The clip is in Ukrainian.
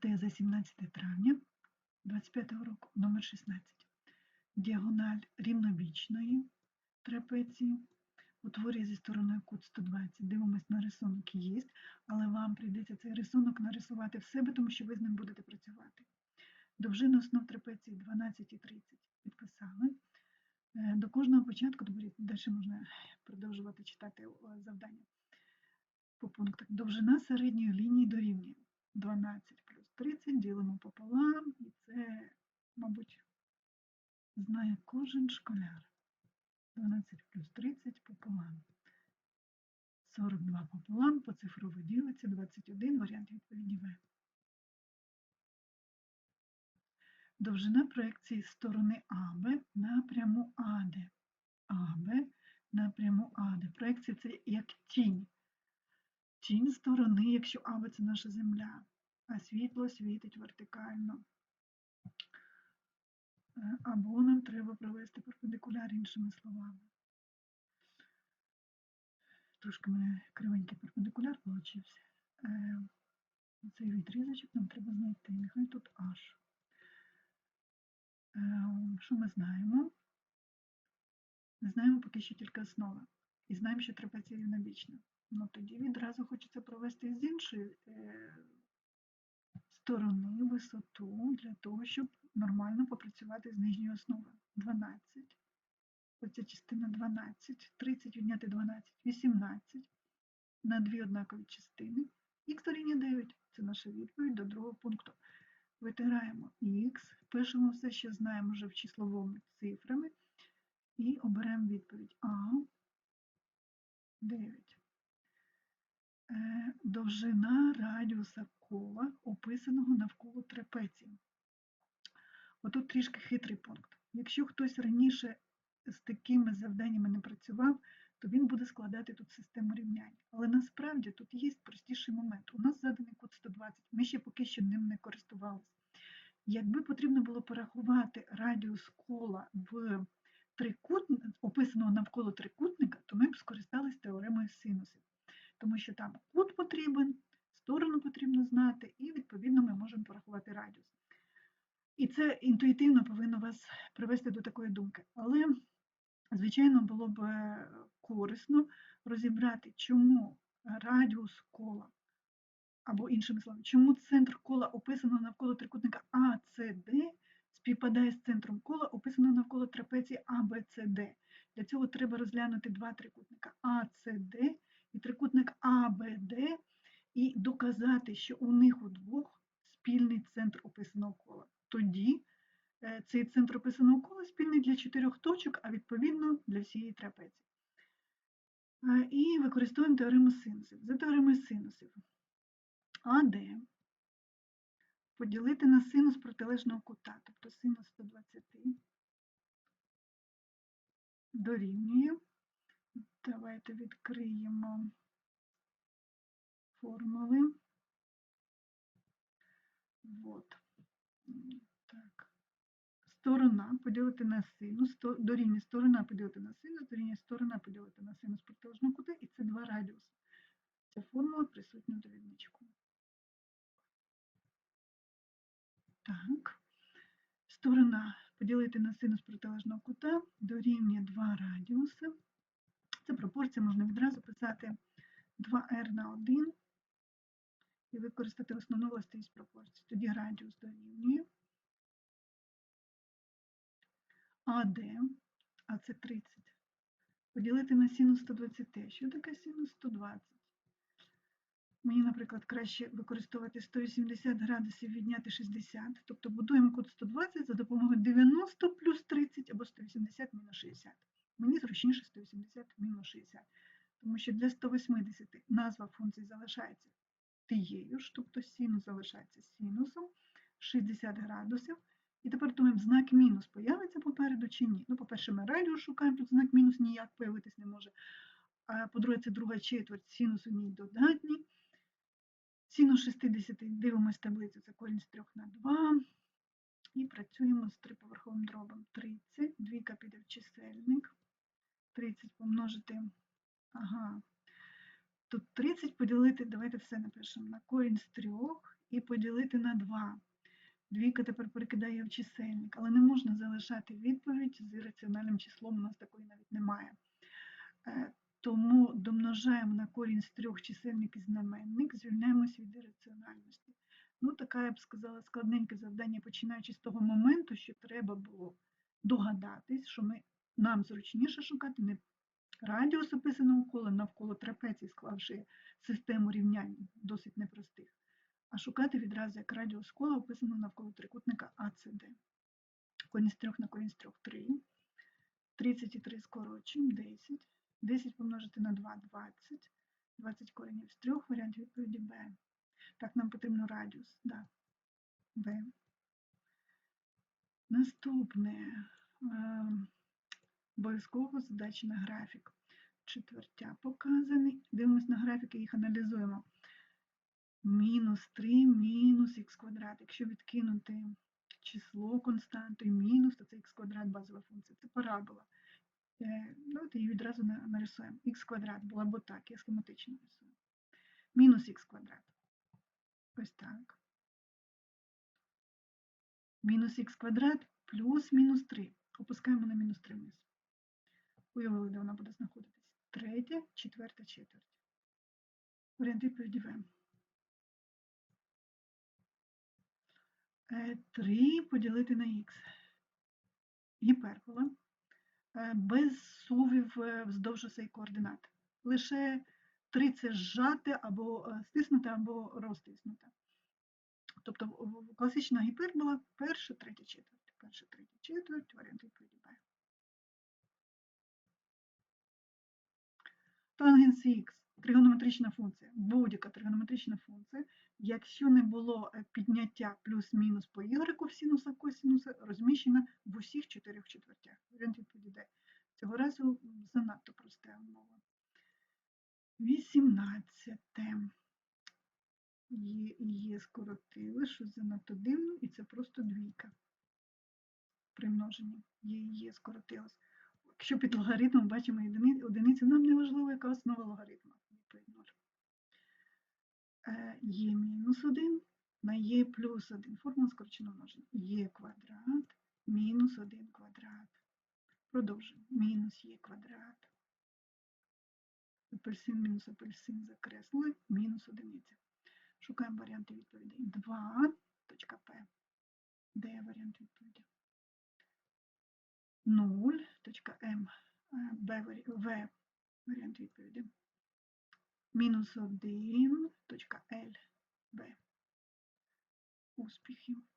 Теза 17 травня 25 року, номер 16. Діагональ рівнобічної трапеції утворює зі стороною кут 120. Дивимось на рисунок є, але вам прийдеться цей рисунок нарисувати в себе, тому що ви з ним будете працювати. Довжина основ трапеції 12 і 30. Підписали. Е, До кожного початку, далі можна продовжувати читати завдання по пунктах. Довжина середньої лінії дорівнює 12 плюс 30, ділимо пополам, і це, мабуть, знає кожен школяр. 12 плюс 30 пополам. 42 пополам, поцифрово ділиться, 21, варіант відповіді В. Довжина проекції сторони АБ на пряму АД. АБ на пряму АД. Проекція це як тінь. Тінь сторони, якщо АБ це наша земля, а світло світить вертикально. Е, Або нам треба провести перпендикуляр іншими словами. Трошки мене кривенький перпендикуляр получився. Е, Цей відрізочок нам треба знайти. Нехай тут H. Е, Що ми знаємо? Ми знаємо поки що тільки основи. І знаємо, що трапеція рівнобічна. Ну тоді відразу хочеться провести з іншої сторони висоту для того, щоб нормально попрацювати з нижньої основи. 12. Оця частина 12, 30 відняти 12, 18 на дві однакові частини. Х дорівнює 9. Це наша відповідь до другого пункту. Витираємо х, пишемо все, що знаємо вже в числовому цифрами, і оберемо відповідь А 9. Е, Довжина радіуса кола, описаного навколо трапеції. Отут трішки хитрий пункт. Якщо хтось раніше з такими завданнями не працював, то він буде складати тут систему рівнянь. Але насправді тут є простіший момент. У нас заданий код 120, ми ще поки що ним не користувалися. Якби потрібно було порахувати радіус кола в трикутник, описаного навколо трикутника, то ми б скористалися теоремою синусів. Тому що там кут потрібен, сторону потрібно знати, і відповідно ми можемо порахувати радіус. І це інтуїтивно повинно вас привести до такої думки. Але, звичайно, було б е, корисно розібрати, чому радіус кола, або іншими словами, чому центр кола описаного навколо трикутника АЦД співпадає з центром кола, описаного навколо трапеції АБЦД. Для цього треба розглянути два трикутника АЦД трикутник АБД і доказати, що у них у двох спільний центр описаного кола. Тоді е, цей центр описаного кола спільний для чотирьох точок, а відповідно для всієї трапеції. Е, І використовуємо теорему синусів. За теоремою синусів АД поділити на синус протилежного кута, тобто синус 120 дорівнює. Давайте відкриємо формули. Вот. Так. Сторона поділити на синус, дорівнює сторона поділити на синус, дорівнює сторона поділити на синус протилежного кута, і це два радіуси. Ця формула присутня в довідничку. Так. Сторона поділити на синус протилежного кута дорівнює 2 радіуси. Це пропорція можна відразу писати 2r на 1 і використати основну властивість пропорції. Тоді радіус дорівнює АД, а це 30. Поділити на синус 120. Що таке синус 120? Мені, наприклад, краще використовувати 180 градусів відняти 60, тобто будуємо код 120 за допомогою 90 плюс 30 або 180 мінус 60. Мені зручніше 180 мінус 60, тому що для 180 назва функції залишається тією ж, тобто синус залишається синусом 60 градусів. І тепер думаємо, знак мінус появиться попереду чи ні. Ну, по-перше, ми радіус шукаємо, тут знак мінус ніяк появитись не може. А по-друге, це друга четверть, синус у ній додатній. Синус 60 дивимось таблицю, це корінь з 3 на 2. І працюємо з триповерховим дробом 30. Двійка піде в чисельник. 30 помножити. Ага. Тут 30 поділити, давайте все напишемо на корінь з 3 і поділити на 2. Двійка тепер перекидає в чисельник, але не можна залишати відповідь з раціональним числом, у нас такої навіть немає. Е, Тому домножаємо на корінь з трьох чисельник і знаменник, звільняємося від ірраціональності. Ну, така, я б сказала, складненьке завдання, починаючи з того моменту, що треба було догадатись, що ми, нам зручніше шукати не радіус описаного кола навколо трапеції, склавши систему рівнянь досить непростих, а шукати відразу як радіус кола описаного навколо трикутника АЦД. Корінь з 3 на з 3 – 3. 33 скорочуємо 10. 10 помножити на 2 – 20. 20 коренів з 3, варіант відповіді Б. Так, нам потрібно радіус, да. Б. Наступне. Обов'язково задачі на графік. Четвертя показаний. Дивимось на графіки, їх аналізуємо. Мінус 3, мінус х квадрат. Якщо відкинути число константу і мінус, то це х квадрат базова функція. Це парабола. Е, Давайте її відразу нарисуємо. х квадрат була б так, я схематично рисую. Мінус х квадрат. Ось так. Мінус х квадрат плюс мінус 3. Опускаємо на мінус 3 вниз. Уявили, де вона буде знаходитись. Третя, четверта, четверть. Варіант відповіді В. 3 поділити на х. Гіпербола. Е, Без сувів е, вздовж осей координат. Лише 3 це зжати або е, стиснуте, або розтиснуте. Тобто класична гіпербола перша, третя, четверть. Перша, третя, четверть, варіант відповіді Б. Тангенс х тригонометрична функція, будь-яка тригонометрична функція, якщо не було е, підняття плюс-мінус по y синуса косинуса, розміщена в усіх чотирьох четвертях. Варіант відповіді Д. Цього разу занадто проста умова. 18. Є, є скоротили, щось занадто дивно, і це просто двійка. При множенні. Є, є скоротилось. Якщо під логарифмом бачимо одиницю, нам не важливо, яка основа 0. Е, Є мінус 1 на є плюс 1. Формула скороченого множення. Є квадрат мінус 1 квадрат. Продовжуємо. Мінус є квадрат. Апельсин мінус апельсин закреслили. Мінус одиниця. Шукаємо варіанти відповідей. 2. Точка П. Де варіант відповіді? 0. Точка М. В. Варіант відповіді. Мінус 1. Точка Л. Б. Успіхів.